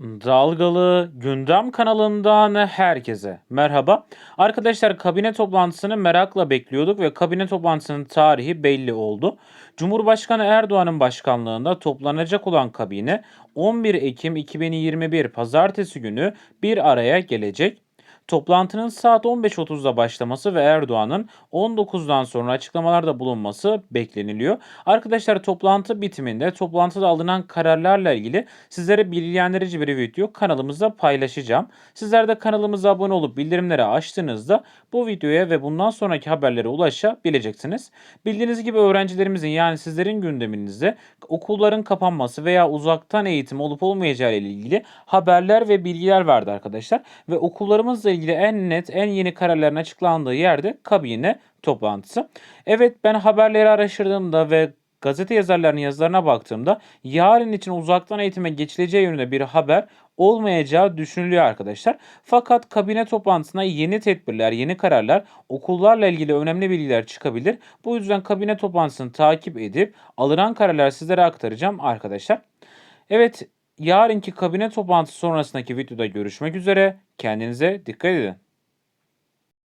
Dalgalı Gündem kanalından herkese merhaba. Arkadaşlar kabine toplantısını merakla bekliyorduk ve kabine toplantısının tarihi belli oldu. Cumhurbaşkanı Erdoğan'ın başkanlığında toplanacak olan kabine 11 Ekim 2021 pazartesi günü bir araya gelecek. Toplantının saat 15.30'da başlaması ve Erdoğan'ın 19'dan sonra açıklamalarda bulunması bekleniliyor. Arkadaşlar toplantı bitiminde toplantıda alınan kararlarla ilgili sizlere bilgilendirici bir video kanalımızda paylaşacağım. Sizler de kanalımıza abone olup bildirimleri açtığınızda bu videoya ve bundan sonraki haberlere ulaşabileceksiniz. Bildiğiniz gibi öğrencilerimizin yani sizlerin gündeminizde okulların kapanması veya uzaktan eğitim olup olmayacağı ile ilgili haberler ve bilgiler vardı arkadaşlar. Ve okullarımızla ilgili en net, en yeni kararların açıklandığı yerde kabine toplantısı. Evet ben haberleri araştırdığımda ve gazete yazarlarının yazılarına baktığımda yarın için uzaktan eğitime geçileceği yönünde bir haber olmayacağı düşünülüyor arkadaşlar. Fakat kabine toplantısına yeni tedbirler, yeni kararlar, okullarla ilgili önemli bilgiler çıkabilir. Bu yüzden kabine toplantısını takip edip alınan kararları sizlere aktaracağım arkadaşlar. Evet, yarınki kabine toplantısı sonrasındaki videoda görüşmek üzere. Kendinize dikkat edin.